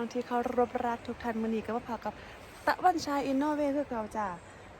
น้องที่เขารบรักทุกท่านมือนี้ก็มาพากับตะวันชายอินโนเวคือเก่าจ้า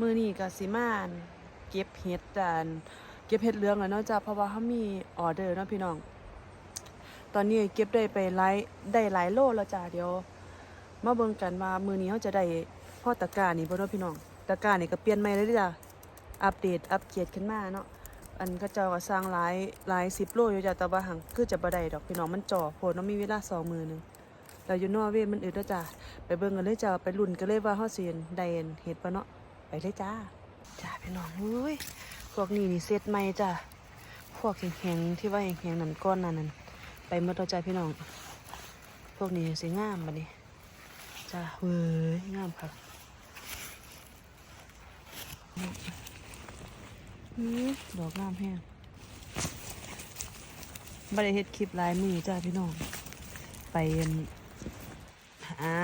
มือนี้ก็สิมานเก็บเห็ดจานเก็บเห็ดเหลืองแล้วเนาะจ้าเพราะว่าเขามีออเดอร์เนาะพี่น้อง ตอนนี้เก็บได้ไปหลายได้หลายโลแล้วจ้าเดี๋ยวมาเบิ่งกันว่ามือนี้เขาจะได้พ่อตะกร้านี่บ่เนาะพี่น้องตะกร้านี่ก็เปลี่ยนใหม่เลยจ้าอัปเดตอัปเกรดขึ้นมาเนาะอันก็เจ้าก็สร้างหลายหลายสิบโลอยู่จ้ะแต่ว่าหังคือจะบ่ได้ดอกพี่น้องมันจ่อโพดเนาะมีเวลาสองมือหนึง แล้วอยู่นอเวย์มันอึดแล้วจ้ะไปเบิ่งกันเลยจ้ะไปลุ้นกันเลยว่าเฮาสิได้เห็นเฮ็ดบ่เนาะไปเลยจ้าจ้าพี่น้องเฮ้ยพวกนี้นี่เซตใหม่จ้ะพวกแข็งๆที่ว่าแข็งๆนั่นก้อนนั่นนั่นไปหมดแล้วจ้ะพี่น้อง พวกนี้สิงามบัดนี้จ้าเฮ้ยงามค่ะอือดอกงามแฮงบ่ได้เฮ็ดคลิปลายมือจ้าพี่น้อง ไป อ่า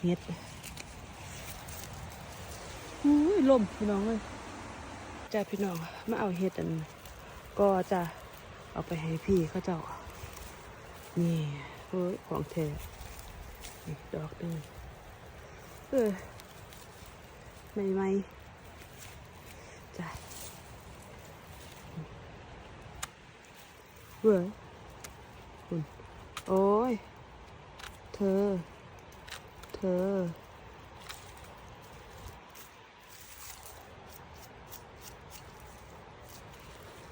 เฮ็ดอุ้ยลมพี่น้องเอ้ยจ้าพี่น้องมาเอาเฮ็ดอัน ก็จะเอาไปให้พี่เขาเจ้า นี่เฮ้ยของแท้นี่ดอกหนึงเออใหม่จ้าเว้ยคุณโอ้ย ธอ เธอ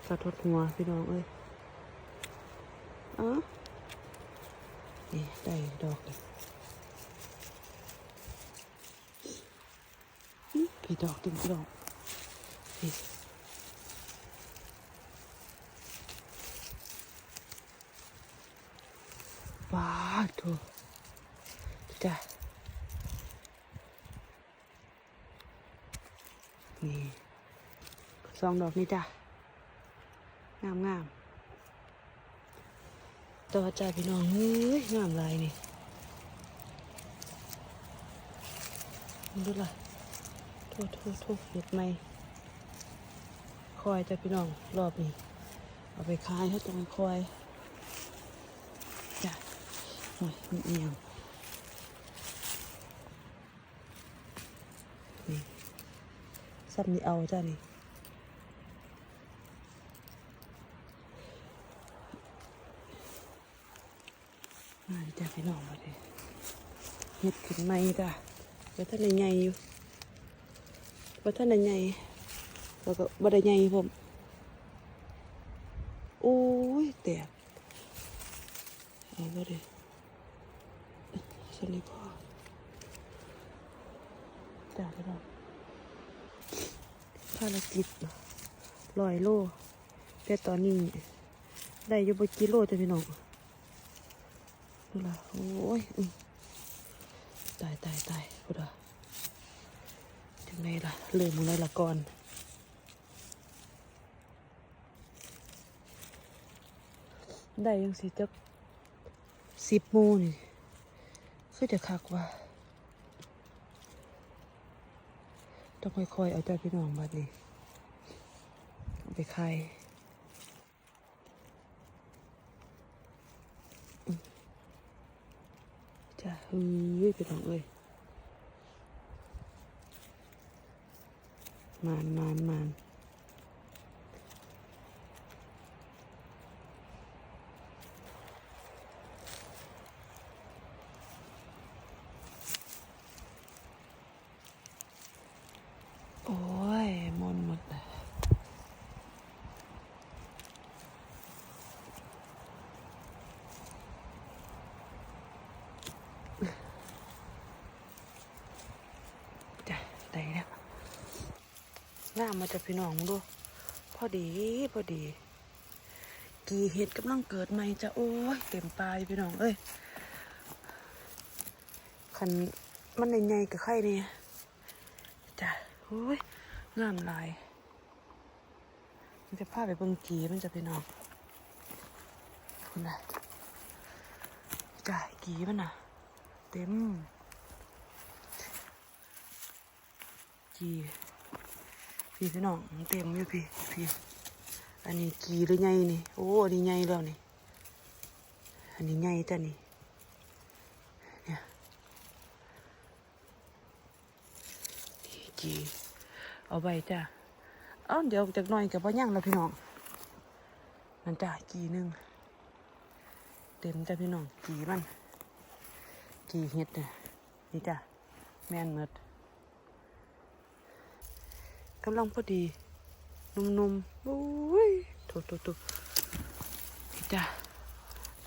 สะทดหัวพี่น้องเอ้ยอ๋อนี่ได้ดอกเลยพี่ดอกตึงพี่ดอกนี่ว้าดูจ้ะนี่ สองดอกนี่จ้ะงามงามต่อจ้าพี่น้องเฮ้ยงามลายนี่มันดูล่ะทษโทษโทษเห็ดไหมคอยจ้าพี่น้องรอบนี้ เอาไปขายให้ตรงคอยจ้ะโอ้ยเอียงนี่ซับนี่เอาจ้ะนี่มาจ้ะพี่น้องมาดิ เห็ดขึ้นไหม่จ้ะว่าท่านได้ใหญ่อยู่ว่าท่านได้ใหญ่แล้วก็บ่ได้ใหญ่ผมโอ้ยแตกเอาไปเลยสนิทพอจ้าพี่น้องภารกิจลอยโลแต่ตอนนี้ได้อยู่บนกิโลจ้ะพี่น้องดูละโอ้ยอ ตายตายตายดูละจังไงล่ะเริ่มอะไรละก่อนได้ยังสิจักสิบโมนี่คือจะคักว่าต้องค่อยๆ เอาใจพี่น้องบัดนี้ เอาไปขายอืมจ้ะ เฮ้ยพี่น้องเอ้ยมานมานมาน โอ้ยมนหมดเลยจ้ะได้แล้ว งามมาจากพี่น้องดูพอดีพอดี กี่เห็ดกำลังเกิดใหม่จะโอ้ยเต็มปลายพี่น้องเอ้ยคันมันใหญ่ๆกับไข่เนี่ยจ้ะโอ้ยงามลายมันจะพาไปเบิ่งกีมันจะไปนอนคุณนะจ้ะกีมันน่ะ เต็มกี พี่พี่น้องเต็มอยู่พี่พี่ อันนี้กีหรือไงนี่ โอ้ อันนี้ไงแล้วนี่ อันนี้ไงจ้ะนี่ เนี่ยกีเอาไปจ้ะ เอ้าเดี๋ยวจากหน่อยกับพ่อย่างเราพี่น้องมันจ้ะกีหนึ่งเต็มจ้ะพี่น้องกีมันกีเฮ็ดเนี่ยนี่จ้ะแม่นเมด กำลังพอดี นุ่มๆอุ้ยโถโถโถนี่จ้ะ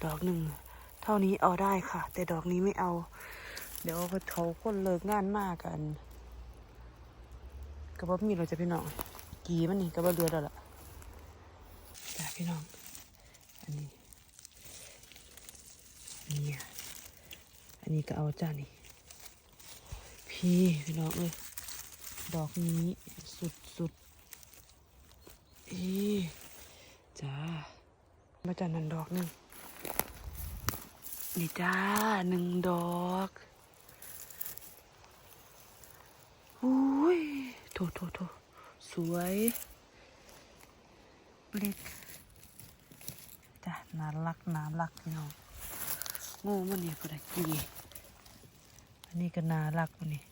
ดอกหนึ่ง เท่านี้เอาได้ค่ะ แต่ดอกนี้ไม่เอา เดี๋ยวเขาคนเลิกงานมากกันก็บ่มีเราจะพี่น้อง กีมันนี่ก็บ่เรือแล้วล่ะจ้าพี่น้อง อันนี้นนี้อะอันนี้ก็เอาจ้านี่พี่พี่น้องเอ้ยดอกนี้ อีจ้ามาจากนั้นดอกหนึ่งนี่จ้าหนึ่งดอกอุ้ยโถโถโถสวยเล็กจ้าน่ารักน่ารักพี่น้องโง่มันนี่พอดกีอันนี้ก็น่ารักมันนี่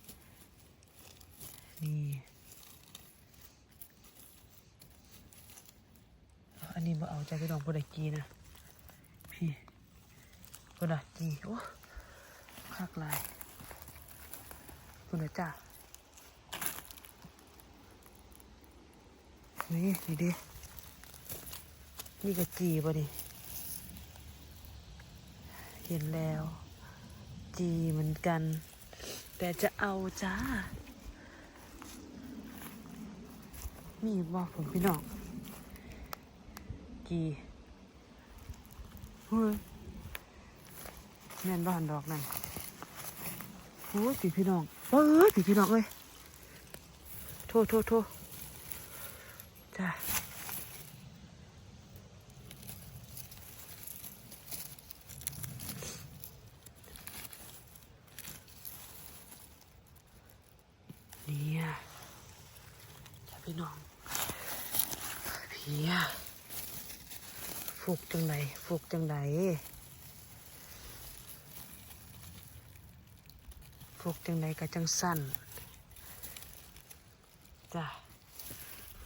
นี่ อันนี้มาเอาใจพี่น้องพอดกีนะ พี่พอดกีโอ้คักลายคุณนะจ้านี่นี่ดินี่ก็จีป่ดิเห็นแล้ว จีเหมือนกัน แต่จะเอาจ้า มีบอกผมพี่น้อง กีเฮ้ยแม่นบ้านดอกนั่นโอ้ยพี่พี่น้องเอ้ยพี่พี่น้องเลยโทษโทษโทษจ้ะเนี่ยจ้ะพี่น้องเพียฟุกจั งไหนฟุกจังไหนฟุกจังไหนก็จังสั้นจ้ะ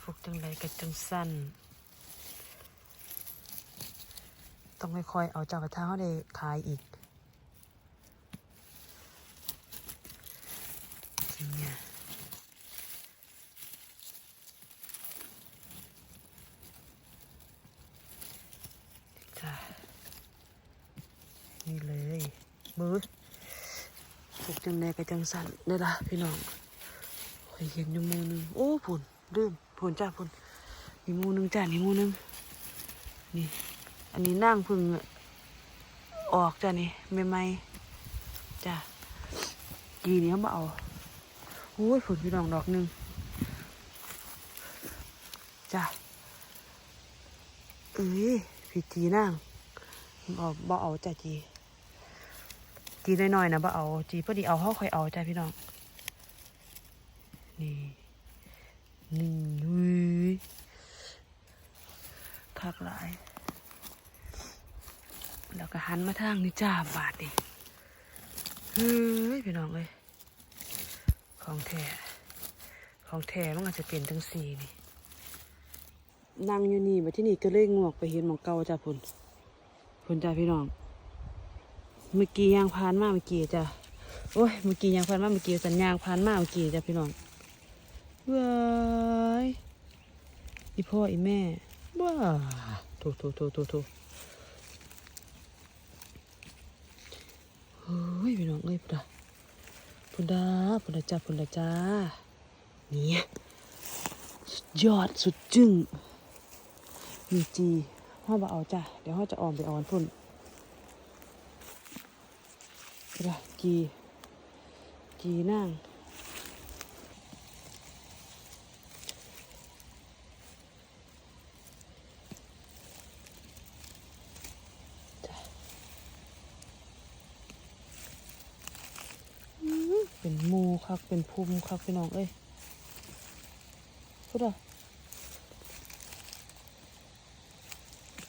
ฟุกจังไรกับจังสั้น ต้องค่อยๆเอาจากระทะเขาได้ขายอีกเนี่ยจ้ะนี่เลย มือฟุกจังไรกับจังสันนี่ล่ะพี่น้องเคยเห็นอยู่มูนึงโอ้ผุนลืมผุนจ้าผุนนี่มูนึงจ้านี่มูนึงนี่ อันนี้นั่งพึ่งออกจ้านี่ไม่ไม่ๆจ้ากีนี้เขามาเอาโอ้ยผุนพี่น้องดอกหนึ่งจ้าเอ้ยพี่จีนั่งบ่บ่เอาจ้าจี จีน้อยๆนะบ่เอาจีพอดีเอาเขาค่อยเอาจ้าพี่น้อง นี่ นี่หุยคักหลาย แล้วก็หันมาทางนี่จ้าบาทดิเฮ้ยพี่น้องเลยของแท้ของแท้มันอาจจะเป็นทั้งสี่นี่นั่งอยู่นี่มาที่นี่ก็เลยงวกไปเห็นหมองเก่าจ้าพุ่นพุ่นจ้าพี่น้อง เมื่อกี้ยางพานมากเมื่อกี้จ้าโอ้ยเมื่อกี้ยางพานมากเมื่อกี้สัญญางพานมากเมื่อกี้จ้าพี่น้องว้ายอีพ่ออีแม่ว้าโถโถโถโถโถเฮ้ยพี่น้องเอ้ยพุดาพุดาพุดาจ้าพุดาจ้าเนี่ยสุดยอดสุดจึ้งมีจีห้องบ่เอาจ้ะเดี๋ยวห้องจะออมไปออนพุ่น จีจีนั่งเป็นมูคักเป็นภูมิคักพี่น้องเอ้ยพูดอะ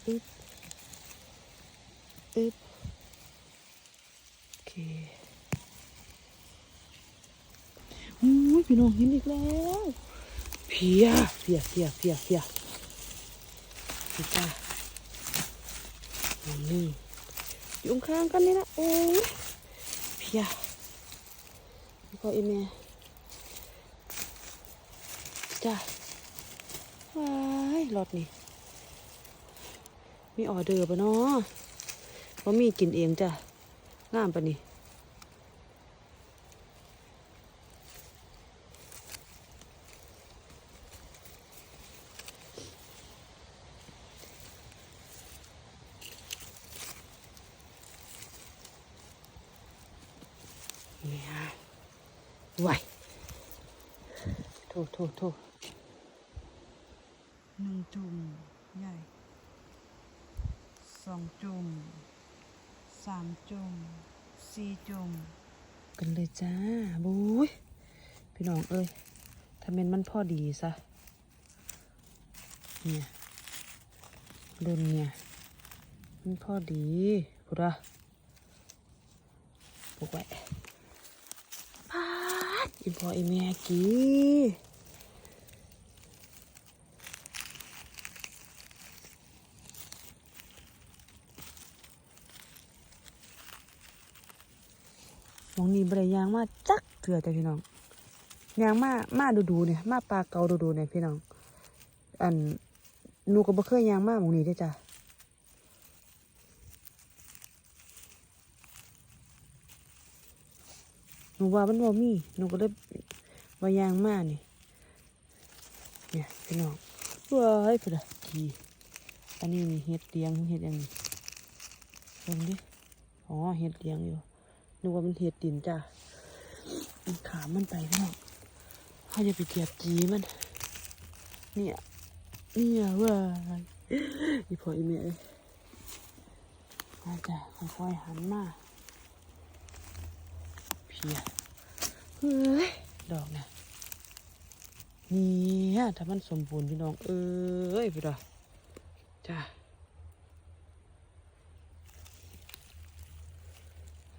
อึ๊บอึ๊บโอเคอุ้ย พี่น้องเห็นอีกแล้วเพียเพียเพียเพียเพียพี่จ้าอันนี้อยู่ข้างกันนี่นะโอ้ยเพียแล้วก็อีเมจ้าว้ายรถนี่มีออเดอร์ปะเนาะว่ามีกินเองจ้ะงามปะนี่ โถโถโถหนึ่งจุ่มใหญ่สองจุ่มสามจุ่มสี่จุ่มกันเลยจ้าบุ้ยพี่น้องเอ้ยถ้าเมนมันพอดีซะเนี่ยรุ่นเนี่ยมันพอดีพุดะปลุกไว้พาดอีพออีแม่กี้ หมองนี้บริยางมาจักเถื่อแต่พี่น้องยางมามาดูดูเนี่ยมาปลาเกาดูดูเนี่ยพี่น้อง อันนูก็บ่เคยยางมาหมองนี้ด้จ้ะหนูว่ามันบ่มีหนูก็เลยว่ายางมานี่เนี่ยพี่น้องว้ายพุ่นอะกีอันนี้นี่เห็ดเลี้ยงเห็ดอันนี้เบิ่งดิอ๋อเห็ดเลี้ยงอยู่ นึกว่ามันเห็ดดินจ้ะมันขามมันไปพี่น้องเขาจะไปเก็บจีมัน เนี่ยเนี่ยเว้ายอีพ่ออีแม่เอ้ยมาจ้ะค่อยๆหันมาเพียเฮ้ยดอกนะเนี่ยถ้ามันสมบูรณ์พี่น้อง เอ้ยพี่ดอกจ้า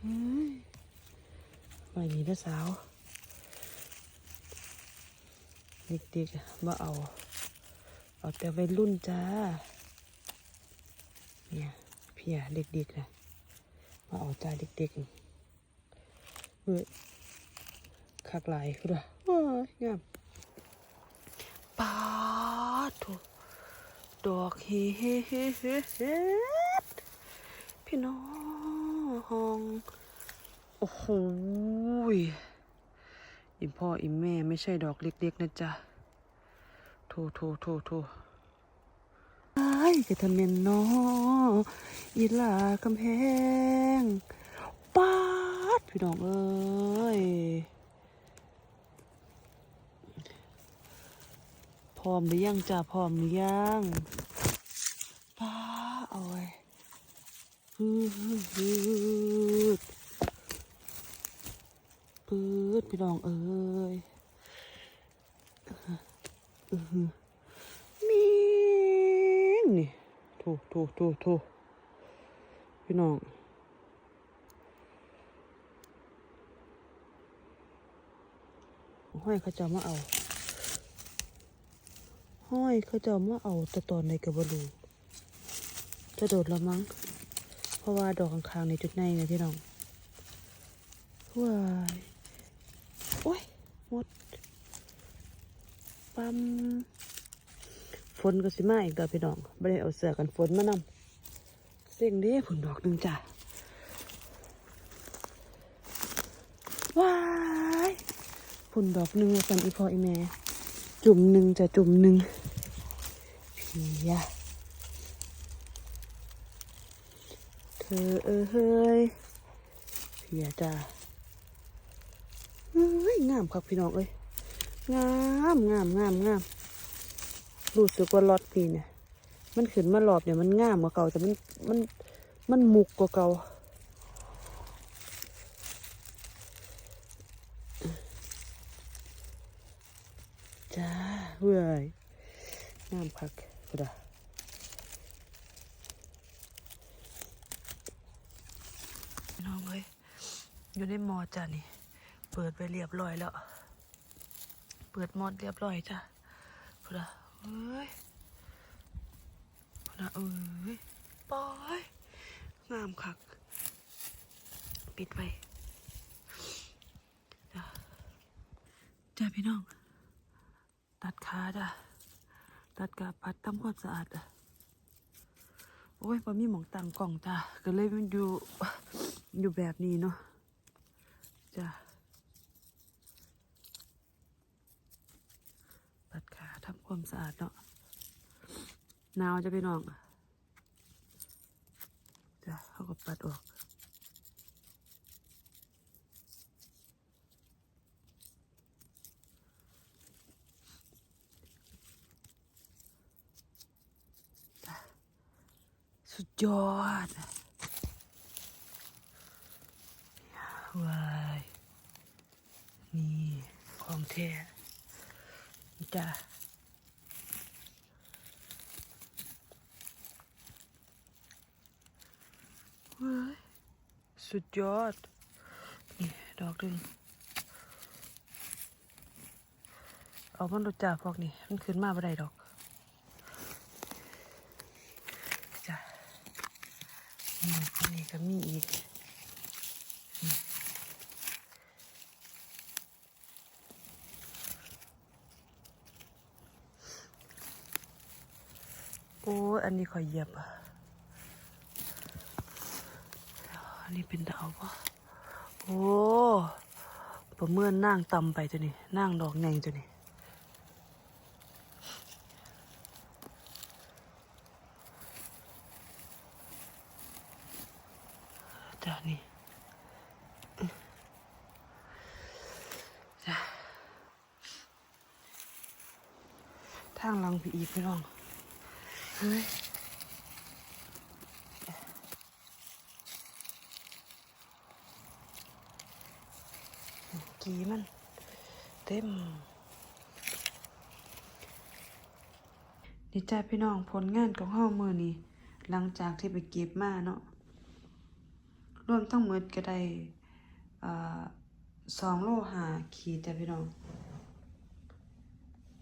เฮ้ย ไม่มีนะสาว เด็กๆมาเอา เอาแต่วัยรุ่นจ้า เนี่ยเพียเด็กๆนะมาเอาจ้าเด็กๆเฮ้ยคักหลายคือว่าว้ายงามปาดโถดอกเฮ้เฮ้เฮ้เฮ้เฮ็ดพี่น้อง โอ้โหยอีพ่ออีแม่ไม่ใช่ดอกเล็กๆนะจ๊ะโถโถโถโถไอ้จะทำเนียนน้ออีลากำแพงป๊าดพี่น้องเอ้ย พร้อมหรือยังจ้าพร้อมหรือยังป้าเอาไว้ฮืดฮืดฮืด ปืดพี่น้องเอ้ยมิงนี่โถโถโถโถพี่น้องห้อยเขาจะมาเอา ห้อยเขาจะมาเอาแตะตอนในกระบรูจะโดดละมั้ง เพราะว่าดอกข้างๆในจุดในไงพี่น้องว้าย โอ้ยหมดปั๊มฝนก็สิมาอีกดอกพี่น้องไม่ได้เอาเสื้อกันฝนมานำเสียงเด้ผลดอกหนึ่งจ้ะว้ายผุนดอกหนึ่งกันอีพออีแม่จุ่มหนึ่งจะจุ่มหนึ่งเพียเธอเฮ้ยเพียจ้า งามครับพี่น้องเอ้ยงามงามงามงามรู้สึกว่าลอดปีเนี่ย มันขึ้นมาหลอบเนี่ยมันงามกว่าเก่าแต่มันมันมันมุกกว่าเก่าจ้าเว้ยน้ำพักพุดาน้องเอ้ยอยู่ในมอจ้ะนี่ เปิดไปเรียบร้อยแล้ว เปิดหมดเรียบร้อยจ้ะพุ่นละเอ้ยพุ่นละเอ้ยปอยงามคัก ปิดไว้จ้ะจ้าพี่น้อง ตัดขาจ้ะตัดกาพัดทำความสะอาดอะโอ้ยพอมีหมองตังกล่องจ้ะก็เลยมันอยู่อยู่แบบนี้เนาะจ้ะตัดขาทำ ความสะอาดเนาะหนาวจะไปน้องจ้ะเขาก็ปัดออกสุดยอดว้ายนี่ของแท้จ้ะว้าย สุดยอด นี่ ดอกดึงเอามันรถจ่าพวกนี้มันขึ้นมาบ่ได้ดอกจ้ะนี่อันนี้ก็มีอีกนี่โอ้ยอันนี้ขอเหยียบอะอันนี้เป็นดาวปะโอ้ ประเมินนั่งต่ำไปตัวนี้นั่งดอกแงงตัวนี้จ้ะนี่จ้ะทางลังพี่อีพี่น้อง เฮ้ย กีมัน เต็มนี่จ้าพี่น้องผลงานของห้ามือนี้หลังจากที่ไปเก็บมาเนาะรวมทั้งหมดก็ได้สองโลหาขีดแต่พี่น้อง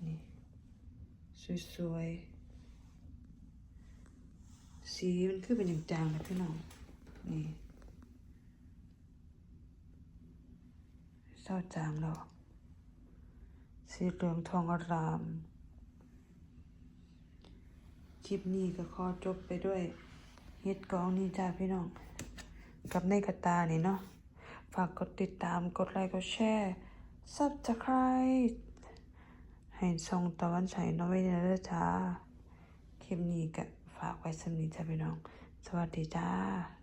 นี่ สวยๆ สีมันคือเป็นอย่างจางเลยพี่น้อง นี่ เศร้าจางแล้วสีเหลืองทองอาราม คลิปนี้ก็ขอจบไปด้วยเฮ็ดกองนี้จ้าพี่น้อง กับในกระตานี่เนาะ ฝากกดติดตาม กดไลค์ กดแชร์ Subscribe ให้ช่องตะวันฉายน้อยเด้อจ้าคลิปนี้ก็ฝากไว้สำนีจ้าพี่น้อง สวัสดีจ้า